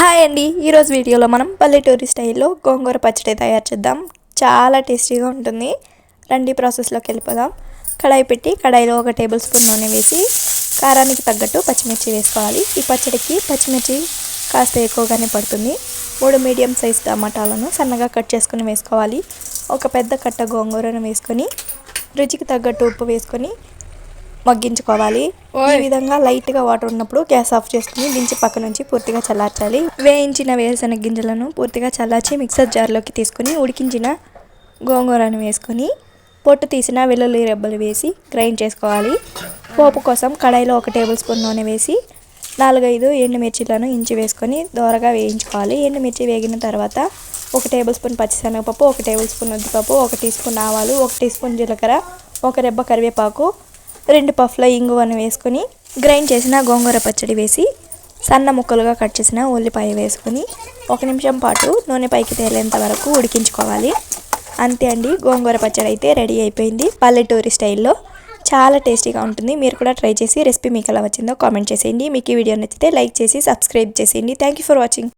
Hi అండి. ఈరోజు వీడియోలో మనం పల్లెటూరి స్టైల్లో గోంగూర పచ్చడి తయారు చేద్దాం. చాలా టేస్టీగా ఉంటుంది. రండి ప్రాసెస్లోకి వెళ్ళిపోదాం. కడాయి పెట్టి కడాయిలో ఒక టేబుల్ స్పూన్ నూనె వేసి కారానికి తగ్గట్టు పచ్చిమిర్చి వేసుకోవాలి. ఈ పచ్చడికి పచ్చిమిర్చి కాస్త ఎక్కువగానే పడుతుంది. మూడు మీడియం సైజ్ టమాటాలను సన్నగా కట్ చేసుకుని వేసుకోవాలి. ఒక పెద్ద కట్ట గోంగూరను వేసుకొని రుచికి తగ్గట్టు ఉప్పు వేసుకొని మగ్గించుకోవాలి. ఈ విధంగా లైట్గా వాటర్ ఉన్నప్పుడు గ్యాస్ ఆఫ్ చేసుకుని దించి పక్క నుంచి పూర్తిగా చల్లార్చాలి. వేయించిన వేరుశనగ గింజలను పూర్తిగా చల్లార్చి మిక్సర్ జార్లోకి తీసుకుని ఉడికించిన గోంగూరను వేసుకొని పొట్టు తీసిన వెల్లుల్లి రెబ్బలు వేసి గ్రైండ్ చేసుకోవాలి. పోపు కోసం కడాయిలో ఒక టేబుల్ స్పూన్ నూనె వేసి నాలుగైదు ఎండుమిర్చిలను ఇంచి వేసుకొని దోరగా వేయించుకోవాలి. ఎండుమిర్చి వేగిన తర్వాత ఒక టేబుల్ స్పూన్ పచ్చిశనగపప్పు ఒక టేబుల్ స్పూన్ ఉద్దిపప్పు ఒక టీ స్పూన్ ఆవాలు ఒక టీ స్పూన్ జీలకర్ర ఒక రెబ్బ కరివేపాకు రెండు పఫ్ల ఇంగువను వేసుకొని గ్రైండ్ చేసిన గోంగూర పచ్చడి వేసి సన్న ముక్కలుగా కట్ చేసిన ఉల్లిపాయ వేసుకొని ఒక నిమిషం పాటు నూనె పైకి తేలేంత వరకు ఉడికించుకోవాలి. అంతే అండి గోంగూర పచ్చడి అయితే రెడీ అయిపోయింది. పల్లెటూరి స్టైల్లో చాలా టేస్టీగా ఉంటుంది. మీరు కూడా ట్రై చేసి రెసిపీ మీకు ఎలా వచ్చిందో కామెంట్ చేసేయండి. మీకు ఈ వీడియో నచ్చితే లైక్ చేసి సబ్స్క్రైబ్ చేసేయండి. Thank you for watching.